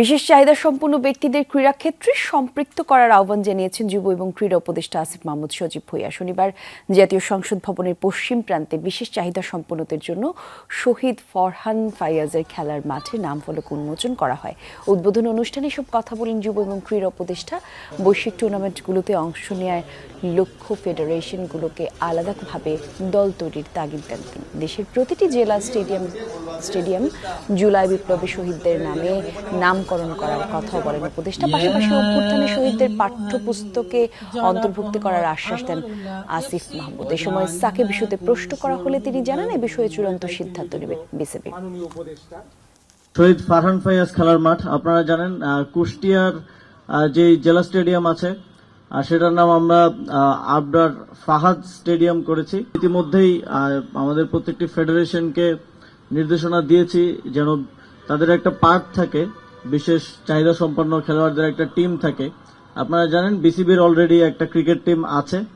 বিশেষ চাহিদা সম্পন্ন ব্যক্তিদের ক্রীড়াক্ষেত্রে সম্পৃক্ত করার আহ্বান জানিয়েছেন যুব এবং ক্রীড়া উপদেষ্টা আসিফ মাহমুদ সজীব ভুইয়া। শনিবার জাতীয় সংসদ ভবনের পশ্চিম প্রান্তে বিশেষ চাহিদা সম্পন্নদের জন্য শহীদ ফরহান ফাইয়াজের খেলার মাঠে নাম ফলক উন্মোচন করা হয়। উদ্বোধন অনুষ্ঠানে সব কথা বলেন যুব এবং ক্রীড়া উপদেষ্টা। বৈশ্বিক টুর্নামেন্টগুলোতে অংশ নেওয়ার লক্ষ্য ফেডারেশনগুলোকে আলাদাভাবে দল তৈরির তাগিদ দেন তিনি। দেশের প্রতিটি জেলা স্টেডিয়াম স্টেডিয়াম জুলাই বিপ্লবী শহীদদের নামে নামকরণ করার কথাও বলেন উপদেষ্টা। পাশাপাশি অভ্যুত্থানে শহীদদের পাঠ্যপুস্তকে অন্তর্ভুক্ত করার আশ্বাস দেন আসিফ মাহমুদ। এ সময় সাকিব ইস্যুতে প্রশ্ন করা হলে তিনি জানান এ বিষয়ে চূড়ান্ত সিদ্ধান্ত নেবে বিসিবি। শহীদ ফারহান ফাইয়াজ খেলার মাঠ আপনারা জানেন আহ, কুষ্টিয়ার যে জেলা স্টেডিয়াম আছে সেটার নাম আমরা আহ, আবরার ফাহাদ স্টেডিয়াম করেছি। ইতিমধ্যেই আহ, আমাদের প্রত্যেকটি ফেডারেশনকে নির্দেশনা দিয়েছি যেন তাদের একটা পার্ট থাকে, বিশেষ চাহিদা সম্পন্ন খেলোয়াড়দের একটা টিম থাকে। আপনারা জানেন বিসিবির অলরেডি একটা ক্রিকেট টিম আছে।